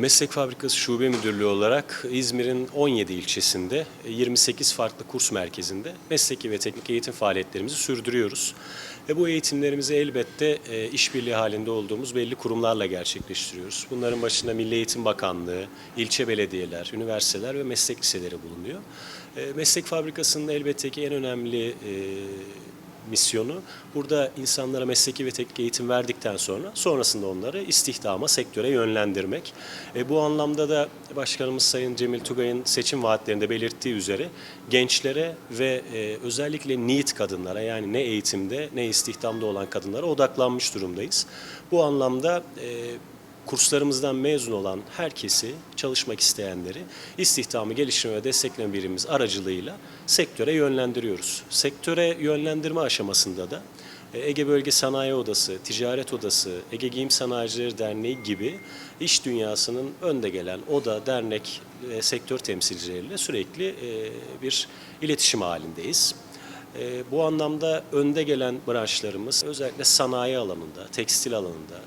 Meslek Fabrikası Şube Müdürlüğü olarak İzmir'in 17 ilçesinde 28 farklı kurs merkezinde mesleki ve teknik eğitim faaliyetlerimizi sürdürüyoruz. Ve bu eğitimlerimizi elbette e, işbirliği halinde olduğumuz belli kurumlarla gerçekleştiriyoruz. Bunların başında Milli Eğitim Bakanlığı, ilçe belediyeler, üniversiteler ve meslek liseleri bulunuyor. E, Meslek Fabrikası'nın elbette ki en önemli e, misyonu burada insanlara mesleki ve teknik eğitim verdikten sonra sonrasında onları istihdama, sektöre yönlendirmek. E, bu anlamda da Başkanımız Sayın Cemil Tugay'ın seçim vaatlerinde belirttiği üzere gençlere ve e, özellikle NEET kadınlara yani ne eğitimde ne istihdamda olan kadınlara odaklanmış durumdayız. Bu anlamda e, kurslarımızdan mezun olan herkesi, çalışmak isteyenleri istihdamı geliştirme ve destekleme birimimiz aracılığıyla sektöre yönlendiriyoruz. Sektöre yönlendirme aşamasında da e, Ege Bölge Sanayi Odası, Ticaret Odası, Ege Giyim Sanayicileri Derneği gibi iş dünyasının önde gelen oda, dernek, ve sektör temsilcileriyle sürekli e, bir iletişim halindeyiz. E, Bu anlamda önde gelen branşlarımız özellikle sanayi alanında, tekstil alanında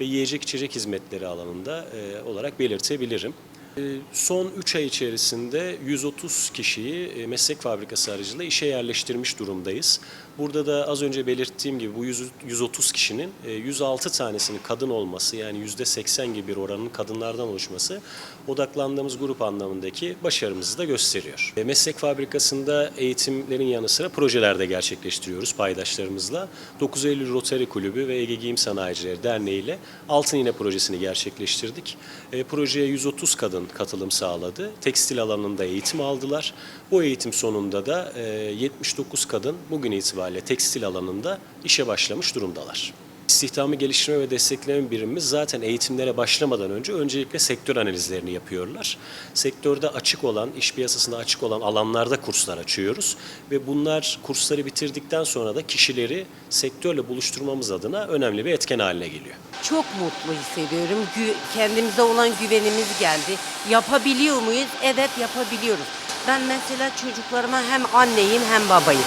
ve yiyecek içecek hizmetleri alanında e, olarak belirtebilirim. E, Son 3 ay içerisinde 130 kişiyi e, meslek fabrikası aracılığıyla işe yerleştirmiş durumdayız. Burada da az önce belirttiğim gibi bu 100 130 kişinin e, 106 tanesinin kadın olması yani %80 gibi bir oranın kadınlardan oluşması odaklandığımız grup anlamındaki başarımızı da gösteriyor. E, Meslek fabrikasında eğitimlerin yanı sıra projeler de gerçekleştiriyoruz paydaşlarımızla. 9 Eylül Rotary Kulübü ve Ege Giyim Sanayicileri Derneği ile Altın İğne projesini gerçekleştirdik. E, projeye 130 kadın katılım sağladı. Tekstil alanında eğitim aldılar. Bu eğitim sonunda da e, 79 kadın bugün itibariyle tekstil alanında işe başlamış durumdalar. İstihdamı geliştirme ve destekleme birimimiz zaten eğitimlere başlamadan önce öncelikle sektör analizlerini yapıyorlar. Sektörde açık olan, iş piyasasında açık olan alanlarda kurslar açıyoruz ve bunlar kursları bitirdikten sonra da kişileri sektörle buluşturmamız adına önemli bir etken haline geliyor. Çok mutlu hissediyorum. Gü- kendimize olan güvenimiz geldi. Yapabiliyor muyuz? Evet yapabiliyoruz. Ben mesela çocuklarıma hem anneyim hem babayım.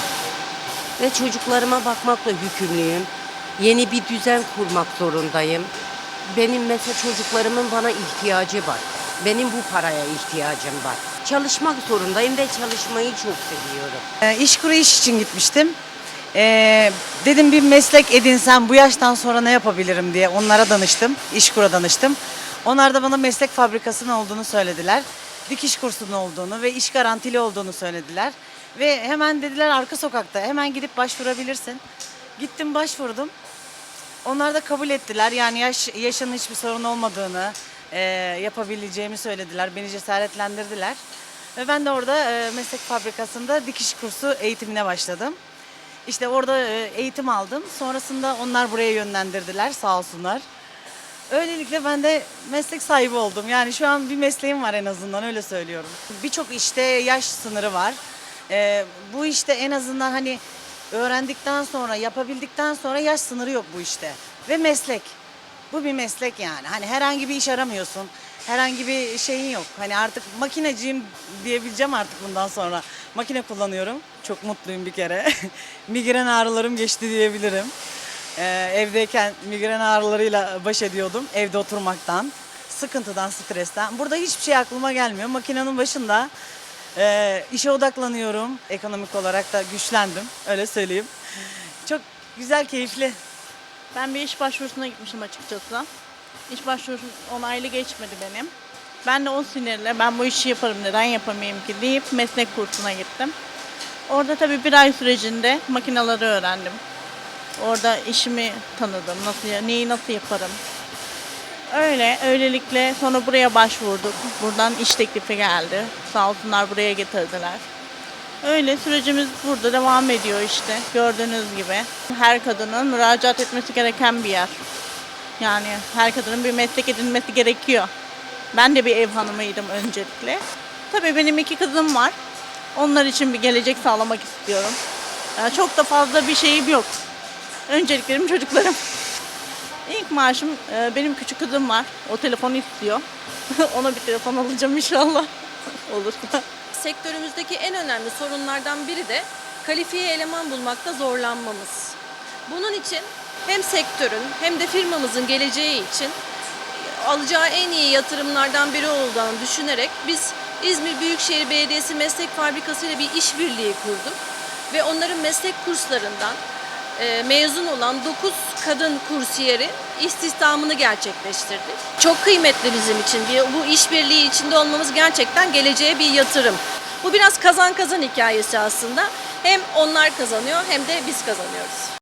Ve çocuklarıma bakmakla yükümlüyüm. Yeni bir düzen kurmak zorundayım. Benim mesela çocuklarımın bana ihtiyacı var. Benim bu paraya ihtiyacım var. Çalışmak zorundayım ve çalışmayı çok seviyorum. E, İşkuru iş için gitmiştim. E, dedim bir meslek edinsem bu yaştan sonra ne yapabilirim diye onlara danıştım. İşkur'a danıştım. Onlar da bana meslek fabrikasının olduğunu söylediler. Dikiş kursunun olduğunu ve iş garantili olduğunu söylediler. Ve hemen dediler arka sokakta hemen gidip başvurabilirsin. Gittim başvurdum. Onlar da kabul ettiler. Yani yaş, yaşın hiçbir sorun olmadığını e, yapabileceğimi söylediler. Beni cesaretlendirdiler. Ve ben de orada e, meslek fabrikasında dikiş kursu eğitimine başladım. İşte orada e, eğitim aldım. Sonrasında onlar buraya yönlendirdiler sağ olsunlar. Öylelikle ben de meslek sahibi oldum. Yani şu an bir mesleğim var en azından öyle söylüyorum. Birçok işte yaş sınırı var. E, bu işte en azından hani öğrendikten sonra, yapabildikten sonra yaş sınırı yok bu işte. Ve meslek. Bu bir meslek yani. Hani herhangi bir iş aramıyorsun. Herhangi bir şeyin yok. Hani artık makineciyim diyebileceğim artık bundan sonra. Makine kullanıyorum. Çok mutluyum bir kere. Migren ağrılarım geçti diyebilirim. Ee, evdeyken migren ağrılarıyla baş ediyordum. Evde oturmaktan, sıkıntıdan, stresten. Burada hiçbir şey aklıma gelmiyor. Makinenin başında ee, işe odaklanıyorum. Ekonomik olarak da güçlendim. Öyle söyleyeyim. Çok güzel, keyifli. Ben bir iş başvurusuna gitmişim açıkçası. İş başvurusu onaylı geçmedi benim. Ben de o sinirle ben bu işi yaparım neden yapamayayım ki deyip meslek kursuna gittim. Orada tabii bir ay sürecinde makinaları öğrendim. Orada işimi tanıdım, nasıl neyi nasıl yaparım. Öyle, öylelikle sonra buraya başvurduk. Buradan iş teklifi geldi. Sağ olsunlar buraya getirdiler. Öyle sürecimiz burada devam ediyor işte gördüğünüz gibi. Her kadının müracaat etmesi gereken bir yer. Yani her kadının bir meslek edinmesi gerekiyor. Ben de bir ev hanımıydım öncelikle. Tabii benim iki kızım var. Onlar için bir gelecek sağlamak istiyorum. Yani çok da fazla bir şeyim yok. Önceliklerim çocuklarım. İlk maaşım e, benim küçük kızım var. O telefonu istiyor. Ona bir telefon alacağım inşallah. Olursa. Sektörümüzdeki en önemli sorunlardan biri de kalifiye eleman bulmakta zorlanmamız. Bunun için hem sektörün hem de firmamızın geleceği için alacağı en iyi yatırımlardan biri olduğunu düşünerek biz İzmir Büyükşehir Belediyesi Meslek Fabrikası ile bir işbirliği kurduk. Ve onların meslek kurslarından mezun olan 9 kadın kursiyeri istihdamını gerçekleştirdik. Çok kıymetli bizim için. Bu işbirliği içinde olmamız gerçekten geleceğe bir yatırım. Bu biraz kazan kazan hikayesi aslında. Hem onlar kazanıyor hem de biz kazanıyoruz.